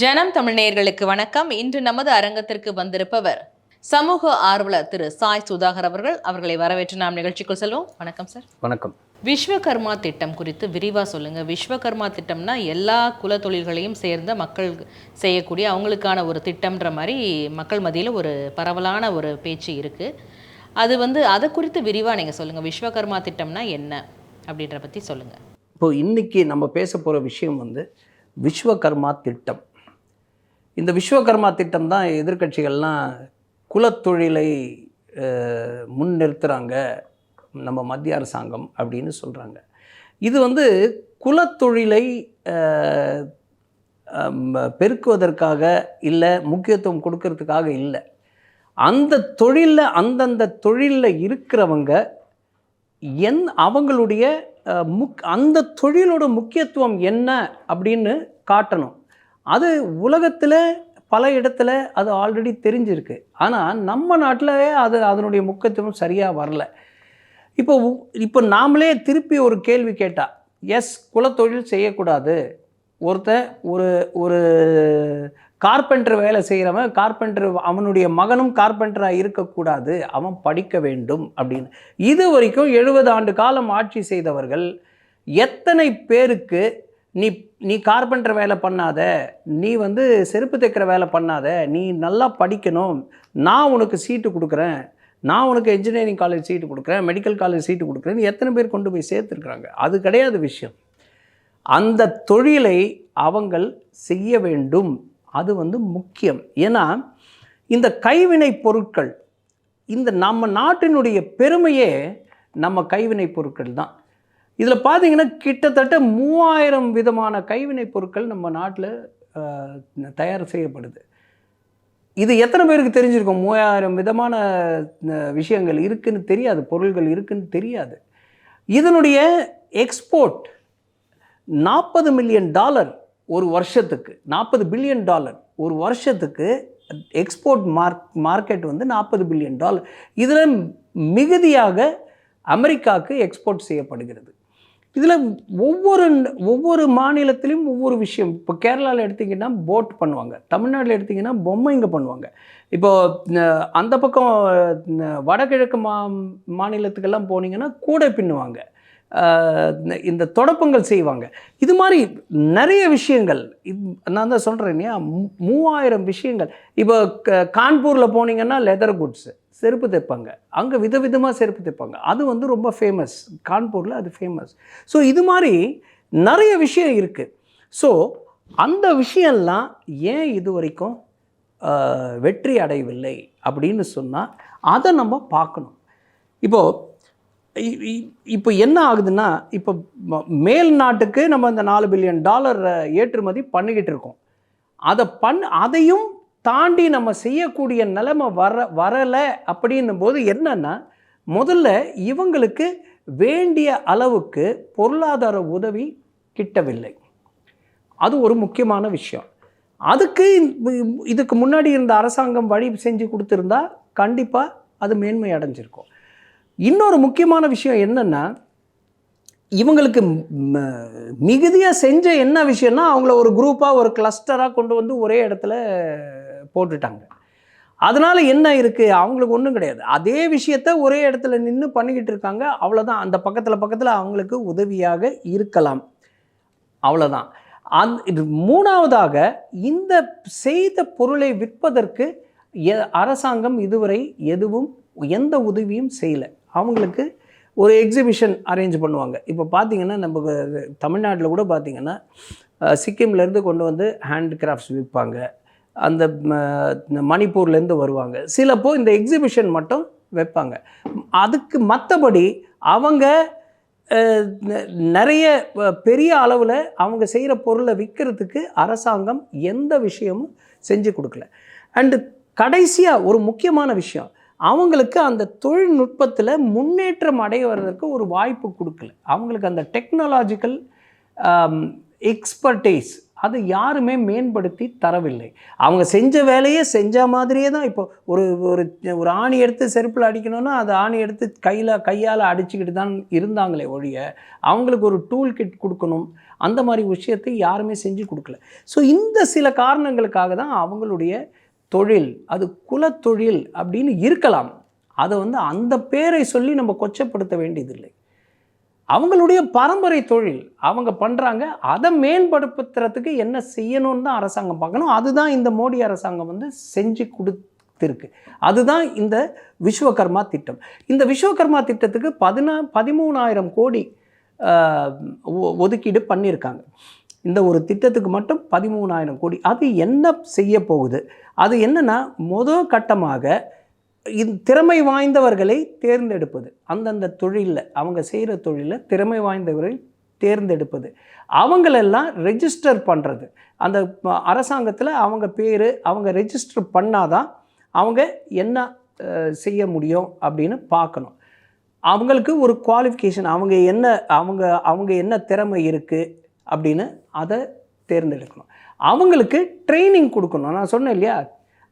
ஜனம் தமிழ்நேயர்களுக்கு வணக்கம். இன்று நமது அரங்கத்திற்கு வந்திருப்பவர் சமூக ஆர்வலர் திரு சாய் சுதாகர் அவர்கள். அவர்களை வரவேற்று நாம் நிகழ்ச்சிக்குள் செல்வோம். வணக்கம் சார். வணக்கம். விஸ்வகர்மா திட்டம் குறித்து விரிவாக சொல்லுங்க. விஸ்வகர்மா திட்டம்னா எல்லா குல தொழில்களையும் சேர்ந்த மக்கள் செய்யக்கூடிய அவங்களுக்கான ஒரு திட்டம்ன்ற மாதிரி மக்கள் மத்தியில் ஒரு பரவலான ஒரு பேச்சு இருக்கு. அது வந்து அதை குறித்து விரிவாக நீங்கள் சொல்லுங்க. விஸ்வகர்மா திட்டம்னா என்ன அப்படின்ற பற்றி சொல்லுங்க. இப்போ இன்னைக்கு நம்ம பேச போகிற விஷயம் வந்து விஸ்வகர்மா திட்டம். இந்த விஸ்வகர்மா திட்டம் தான் எதிர்கட்சிகள்லாம் குலத்தொழிலை முன் நிறுத்துகிறாங்க நம்ம மத்திய அரசாங்கம் அப்படின்னு சொல்கிறாங்க இது வந்து குலத்தொழிலை பெருக்குவதற்காக இல்லை முக்கியத்துவம் கொடுக்கறதுக்காக இல்லை. அந்த தொழிலில் அந்தந்த தொழிலில் இருக்கிறவங்க என் அவங்களுடைய முக் அந்த தொழிலோட முக்கியத்துவம் என்ன அப்படின்னு காட்டணும். அது உலகத்தில் பல இடத்துல அது ஆல்ரெடி தெரிஞ்சிருக்கு. ஆனால் நம்ம நாட்டிலே அது அதனுடைய முக்கியத்துவம் சரியாக வரல. இப்போ உ- இப்போ நாமளே திருப்பி ஒரு கேள்வி கேட்டால் எஸ் குலத்தொழில் செய்யக்கூடாது. ஒருத்தன் ஒரு ஒரு கார்பெண்டர் வேலை செய்கிறவன் கார்பெண்டர் அவனுடைய மகனும் கார்பெண்டராக இருக்கக்கூடாது. அவன் படிக்க வேண்டும் அப்படின்னு. இது வரைக்கும் எழுபது ஆண்டு காலம் ஆட்சி செய்தவர்கள் எத்தனை பேருக்கு நீ நீ கார்பெண்டர் வேலை பண்ணாத நீ வந்து செருப்பு தைக்கிற வேலை பண்ணாத நீ நல்லா படிக்கணும் நான் உனக்கு சீட்டு கொடுக்குறேன் நான் உனக்கு இன்ஜினியரிங் காலேஜ் சீட்டு கொடுக்குறேன் மெடிக்கல் காலேஜ் சீட்டு கொடுக்குறேன்னு எத்தனை பேர் கொண்டு போய் சேர்த்துருக்குறாங்க? அது கிடையாது விஷயம். அந்த தொழிலை அவங்கள் செய்ய வேண்டும். அது வந்து முக்கியம். ஏன்னா இந்த கைவினை பொருட்கள் இந்த நம்ம நாட்டினுடைய பெருமையே நம்ம கைவினை பொருட்கள் தான். இதில் பார்த்தீங்கன்னா கிட்டத்தட்ட மூவாயிரம் விதமான கைவினைப் பொருட்கள் நம்ம நாட்டில் தயார் செய்யப்படுது. இது எத்தனை பேருக்கு தெரிஞ்சிருக்கும்? மூவாயிரம் விதமான விஷயங்கள் இருக்குன்னு தெரியாது பொருள்கள் இருக்குதுன்னு தெரியாது. இதனுடைய எக்ஸ்போர்ட் நாற்பது மில்லியன் டாலர் ஒரு வருஷத்துக்கு நாற்பது பில்லியன் டாலர் ஒரு வருஷத்துக்கு எக்ஸ்போர்ட் மார்க் மார்க்கெட் வந்து நாற்பது பில்லியன் டாலர். இதில் மிகுதியாக அமெரிக்காவுக்கு எக்ஸ்போர்ட் செய்யப்படுகிறது. இதில் ஒவ்வொரு ஒவ்வொரு மாநிலத்திலையும் ஒவ்வொரு விஷயம். இப்போ கேரளாவில் எடுத்திங்கன்னா போட் பண்ணுவாங்க. தமிழ்நாட்டில் எடுத்திங்கன்னா பொம்மைங்க பண்ணுவாங்க. இப்போது அந்த பக்கம் வடகிழக்கு மா மாநிலத்துக்கெல்லாம் போனீங்கன்னா கூடை பின்னுவாங்க. இந்த தொடப்பங்கள் செய்வாங்க. இது மாதிரி நிறைய விஷயங்கள் நான் தான் சொல்கிறேன் இல்லையா? மூவாயிரம் விஷயங்கள். இப்போ க- கான்பூரில் போனீங்கன்னா லெதர் குட்ஸு செருப்பு தைப்பாங்க. அங்கே விதவிதமாக செருப்பு தைப்பாங்க. அது வந்து ரொம்ப ஃபேமஸ் கான்பூரில் அது ஃபேமஸ் ஸோ இது மாதிரி நிறைய விஷயம் இருக்குது ஸோ அந்த விஷயம்லாம் ஏன் இது வரைக்கும் வெற்றி அடையவில்லை அப்படின்னு சொன்னால் அதை நம்ம பார்க்கணும். இப்போது இப்போ என்ன ஆகுதுன்னா இப்போ ம- மேல் நாட்டுக்கு நம்ம இந்த நாலு பில்லியன் டாலர் ஏற்றுமதி பண்ணிக்கிட்டு இருக்கோம். அதை பண் அதையும் தாண்டி நம்ம செய்யக்கூடிய நிலைமை வர வரலை அப்படின்னும் போது என்னன்னா முதல்ல இவங்களுக்கு வேண்டிய அளவுக்கு பொருளாதார உதவி கிட்டவில்லை. அது ஒரு முக்கியமான விஷயம். அதுக்கு இதுக்கு முன்னாடி இருந்த அரசாங்கம் வழி செஞ்சு கொடுத்துருந்தா கண்டிப்பாக அது மேன்மை அடைஞ்சிருக்கும். இன்னொரு முக்கியமான விஷயம் என்னென்னா இவங்களுக்கு மிகுதியாக செஞ்ச என்ன விஷயம்னா அவங்கள ஒரு குரூப்பாக ஒரு கிளஸ்டராக கொண்டு வந்து ஒரே இடத்துல போட்டுட்டாங்க. அதனால் என்ன இருக்குது அவங்களுக்கு ஒன்றும் கிடையாது. அதே விஷயத்த ஒரே இடத்துல நின்று பண்ணிக்கிட்டு இருக்காங்க. அவ்வளோதான் அந்த பக்கத்தில் பக்கத்தில் அவங்களுக்கு உதவியாக இருக்கலாம். அவ்வளோதான் அந் இது மூணாவதாக இந்த செய்த பொருளை விற்பதற்கு எ- அரசாங்கம் இதுவரை எதுவும் எந்த உதவியும் செய்யலை. அவங்களுக்கு ஒரு எக்ஸிபிஷன் அரேஞ்ச் பண்ணுவாங்க. இப்போ பார்த்தீங்கன்னா நம்ம தமிழ்நாட்டில் கூட பார்த்தீங்கன்னா சிக்கிம்லேருந்து கொண்டு வந்து ஹேண்ட் கிராஃப்ட்ஸ் விற்பாங்க அந்த மணிப்பூர்லேருந்து வருவாங்க. சிலப்போ இந்த எக்ஸிபிஷன் மட்டும் வைப்பாங்க. அதுக்கு மற்றபடி அவங்க நிறைய பெரிய அளவில் அவங்க செய்கிற பொருளை விற்கிறதுக்கு அரசாங்கம் எந்த விஷயமும் செஞ்சு கொடுக்கல. அண்டு கடைசியாக ஒரு முக்கியமான விஷயம். அவங்களுக்கு அந்த தொழில்நுட்பத்தில் முன்னேற்றம் அடைவதற்கு ஒரு வாய்ப்பு கொடுக்கல. அவங்களுக்கு அந்த டெக்னாலஜிக்கல் எக்ஸ்பர்டைஸ் um, அது யாருமே மேம்படுத்தி தரவில்லை. அவங்க செஞ்ச வேலையே செஞ்ச மாதிரியே தான் இப்போ ஒரு ஒரு ஒரு ஆணி எடுத்து செருப்பில் அடிக்கணும்னா அது ஆணி எடுத்து கையில் கையால் அடிச்சுக்கிட்டு தான் இருந்தாங்களே ஒழிய அவங்களுக்கு ஒரு டூல் கிட் கொடுக்கணும். அந்த மாதிரி விஷயத்தை யாருமே செஞ்சு கொடுக்கல. ஸோ இந்த சில காரணங்களுக்காக தான் அவங்களுடைய தொழில் அது குலத்தொழில் அப்படின்னு இருக்கலாம். அதை வந்து அந்த பேரை சொல்லி நம்ம கொச்சப்படுத்த வேண்டியதில்லை. அவங்களுடைய பரம்பரை தொழில் அவங்க பண்ணுறாங்க அதை மேம்படுத்துறதுக்கு என்ன செய்யணும்னு தான் அரசாங்கம் பார்க்கணும். அதுதான் இந்த மோடி அரசாங்கம் வந்து செஞ்சு கொடுத்துருக்கு. அதுதான் இந்த விஸ்வகர்மா திட்டம். இந்த விஸ்வகர்மா திட்டத்துக்கு பதினா பதிமூணாயிரம் கோடி ஒ- ஒதுக்கீடு பண்ணியிருக்காங்க. இந்த ஒரு திட்டத்துக்கு மட்டும் பதிமூணாயிரம் கோடி. அது என்ன செய்ய போகுது? அது என்னென்னா முதல் கட்டமாக திறமை வாய்ந்தவர்களை தேர்ந்தெடுப்பது. அந்தந்த தொழிலில் அவங்க செய்கிற தொழிலில் திறமை வாய்ந்தவர்களை தேர்ந்தெடுப்பது. அவங்களெல்லாம் ரெஜிஸ்டர் பண்ணுறது அந்த அரசாங்கத்தில் அவங்க பேர் அவங்க ரெஜிஸ்டர் பண்ணாதான் அவங்க என்ன செய்ய முடியும் அப்படின்னு பார்க்கணும். அவங்களுக்கு ஒரு குவாலிஃபிகேஷன் அவங்க என்ன அவங்க அவங்க என்ன திறமை இருக்குது அப்படின்னு அதை தேர்ந்தெடுக்கணும். அவங்களுக்கு ட்ரைனிங் கொடுக்கணும். நான் சொன்னேன் இல்லையா?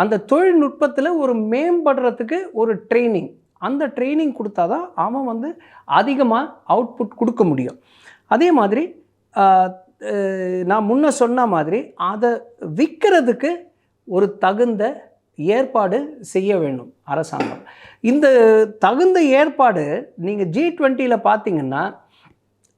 அந்த தொழில்நுட்பத்தில் ஒரு மேம்படுறதுக்கு ஒரு ட்ரைனிங் அந்த ட்ரைனிங் கொடுத்தா தான் அவன் வந்து அதிகமாக அவுட்புட் கொடுக்க முடியும். அதே மாதிரி நான் முன்ன சொன்ன மாதிரி அதை விற்கிறதுக்கு ஒரு தகுந்த ஏற்பாடு செய்ய வேண்டும் அரசாங்கம். இந்த தகுந்த ஏற்பாடு நீங்கள் ஜி டுவெண்ட்டியில் பார்த்தீங்கன்னா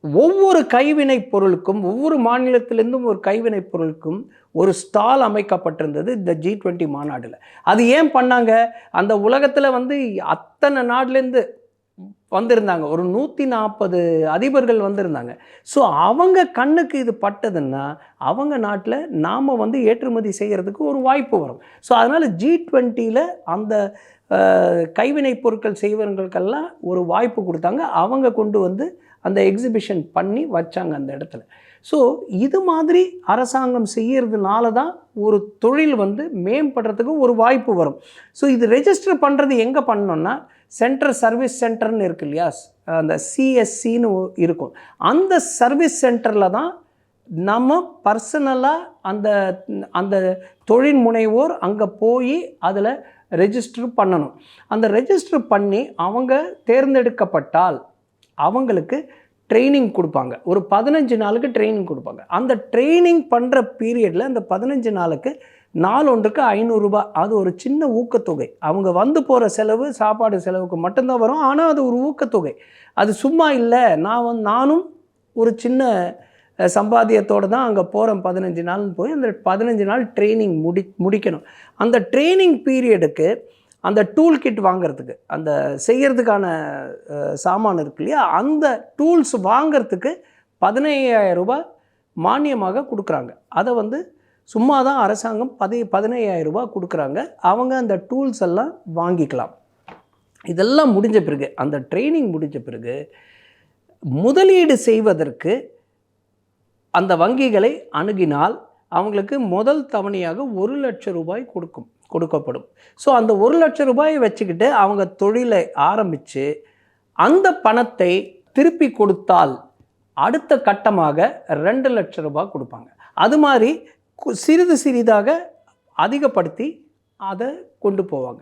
ஒவ்வொரு கைவினை பொருளுக்கும் ஒவ்வொரு மாநிலத்திலிருந்தும் ஒரு கைவினை பொருளுக்கும் ஒரு ஸ்டால் அமைக்கப்பட்டிருந்தது இந்த ஜி டுவெண்ட்டி மாநாட்டில் அது ஏன் பண்ணாங்க? அந்த உலகத்தில் வந்து அத்தனை நாட்லேருந்து வந்திருந்தாங்க. ஒரு நூற்றி நாற்பது அதிபர்கள் வந்திருந்தாங்க. ஸோ அவங்க கண்ணுக்கு இது பட்டதுன்னா அவங்க நாட்டில் நாம் வந்து ஏற்றுமதி செய்கிறதுக்கு ஒரு வாய்ப்பு வரும். ஸோ அதனால் ஜி டுவெண்ட்டியில் அந்த கைவினைப் பொருட்கள் செய்வர்களுக்கெல்லாம் ஒரு வாய்ப்பு கொடுத்தாங்க. அவங்க கொண்டு வந்து அந்த எக்ஸிபிஷன் பண்ணி வச்சாங்க அந்த இடத்துல. ஸோ இது மாதிரி அரசாங்கம் செய்கிறதுனால தான் ஒரு தொழில் வந்து மேம்படுறதுக்கு ஒரு வாய்ப்பு வரும். ஸோ இது ரெஜிஸ்டர் பண்ணுறது எங்கே பண்ணோன்னா சென்ட்ரல் சர்வீஸ் சென்டர்னு இருக்கு இல்லையா? அந்த சிஎஸ்சின்னு இருக்கும். அந்த சர்வீஸ் சென்டரில் தான் நம்ம பர்சனலாக அந்த அந்த தொழில் முனைவோர் அங்கே போய் அதில் ரெஜிஸ்டர் பண்ணணும். அந்த ரெஜிஸ்டர் பண்ணி அவங்க தேர்ந்தெடுக்கப்பட்டால் அவங்களுக்கு ட்ரைனிங் கொடுப்பாங்க. ஒரு பதினஞ்சு நாளுக்கு ட்ரைனிங் கொடுப்பாங்க. அந்த ட்ரைனிங் பண்ணுற பீரியடில் அந்த பதினஞ்சு நாளுக்கு நாள் ஒன்றுக்கு ஐநூறுரூபா அது ஒரு சின்ன ஊக்கத்தொகை. அவங்க வந்து போகிற செலவு சாப்பாடு செலவுக்கு மட்டும்தான் வரும். ஆனால் அது ஒரு ஊக்கத்தொகை. அது சும்மா இல்லை. நான் வந்து நானும் ஒரு சின்ன சம்பாத்தியத்தோடு தான் அங்கே போகிறோம் பதினஞ்சு நாள்னு போய் அந்த பதினஞ்சு நாள் ட்ரைனிங் முடி முடிக்கணும். அந்த ட்ரைனிங் பீரியடுக்கு அந்த டூல் கிட் வாங்குறதுக்கு அந்த செய்கிறதுக்கான சாமான் இருக்கு இல்லையா அந்த டூல்ஸ் வாங்குறதுக்கு பதினையாயிரம் ரூபாய் மானியமாக கொடுக்குறாங்க. அதை வந்து சும்மா தான் அரசாங்கம் பதி பதினையாயிரம் ரூபாய் கொடுக்குறாங்க. அவங்க அந்த டூல்ஸ் எல்லாம் வாங்கிக்கலாம். இதெல்லாம் முடிஞ்ச பிறகு அந்த ட்ரைனிங் முடிஞ்ச பிறகு முதலீடு செய்வதற்கு அந்த வங்கிகளை அணுகினால் அவங்களுக்கு முதல் தவணையாக ஒரு லட்சம் ரூபாய் கொடுக்கும் கொடுக்கப்படும். ஸோ அந்த ஒரு லட்சம் ரூபாயை வச்சுக்கிட்டு அவங்க தொழிலை ஆரம்பித்து அந்த பணத்தை திருப்பி கொடுத்தால் அடுத்த கட்டமாக ரெண்டு லட்சம் ரூபாய் கொடுப்பாங்க. அது மாதிரி கு- சிறிது சிறிதாக அதிகப்படுத்தி அதை கொண்டு போவாங்க.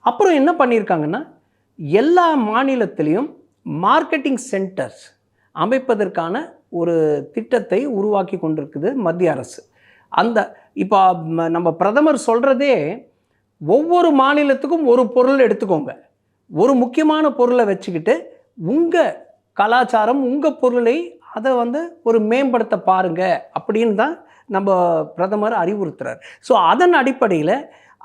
அப்புறம் என்ன பண்ணியிருக்காங்கன்னா எல்லா மாநிலத்திலையும் மார்க்கெட்டிங் சென்டர்ஸ் அமைப்பதற்கான ஒரு திட்டத்தை உருவாக்கி கொண்டிருக்குது மத்திய அரசு. அந்த இப்போ நம்ம பிரதமர் சொல்கிறதே ஒவ்வொரு மாநிலத்துக்கும் ஒரு பொருள் எடுத்துக்கோங்க. ஒரு முக்கியமான பொருளை வச்சுக்கிட்டு உங்கள் கலாச்சாரம் உங்கள் பொருளை அதை வந்து ஒரு மேம்படுத்த பாருங்க அப்படின்னு தான் நம்ம பிரதமர் அறிவுறுத்துறார். ஸோ அதன் அடிப்படையில்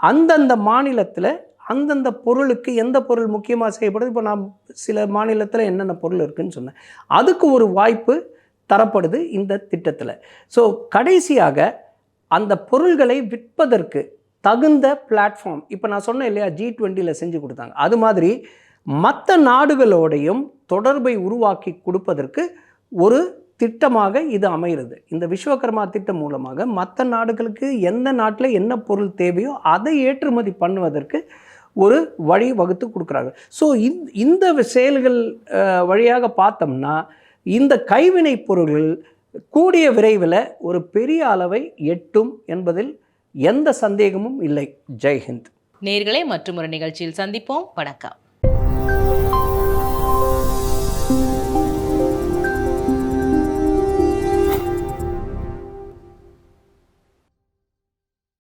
அந்தந்த மாநிலத்தில் அந்தந்த பொருளுக்கு எந்த பொருள் முக்கியமாக செய்யப்படுது? இப்போ நான் சில மாநிலத்தில் என்னென்ன பொருள் இருக்குதுன்னு சொன்னேன். அதுக்கு ஒரு வாய்ப்பு தரப்படுது இந்த திட்டத்தில். ஸோ கடைசியாக அந்த பொருள்களை விற்பதற்கு தகுந்த பிளாட்ஃபார்ம் இப்போ நான் சொன்னேன் இல்லையா ஜி டுவெண்ட்டியில் செஞ்சு கொடுத்தாங்க. அது மாதிரி மற்ற நாடுகளோடையும் தொடர்பை உருவாக்கி கொடுப்பதற்கு ஒரு திட்டமாக இது அமைகிறது. இந்த விஸ்வகர்மா திட்டம் மூலமாக மற்ற நாடுகளுக்கு எந்த நாட்டில் என்ன பொருள் தேவையோ அதை ஏற்றுமதி பண்ணுவதற்கு ஒரு வழி வகுத்து கொடுக்குறாங்க ஸோ இந்த செயல்கள் வழியாக பார்த்தோம்னா இந்த கைவினை பொருள்கள் கூடிய விரைவில் ஒரு பெரிய அளவை எட்டும் என்பதில் எந்த சந்தேகமும் இல்லை. ஜெய்ஹிந்த் நேர்களே மற்றும் ஒரு நிகழ்ச்சியில் சந்திப்போம். வணக்கம்.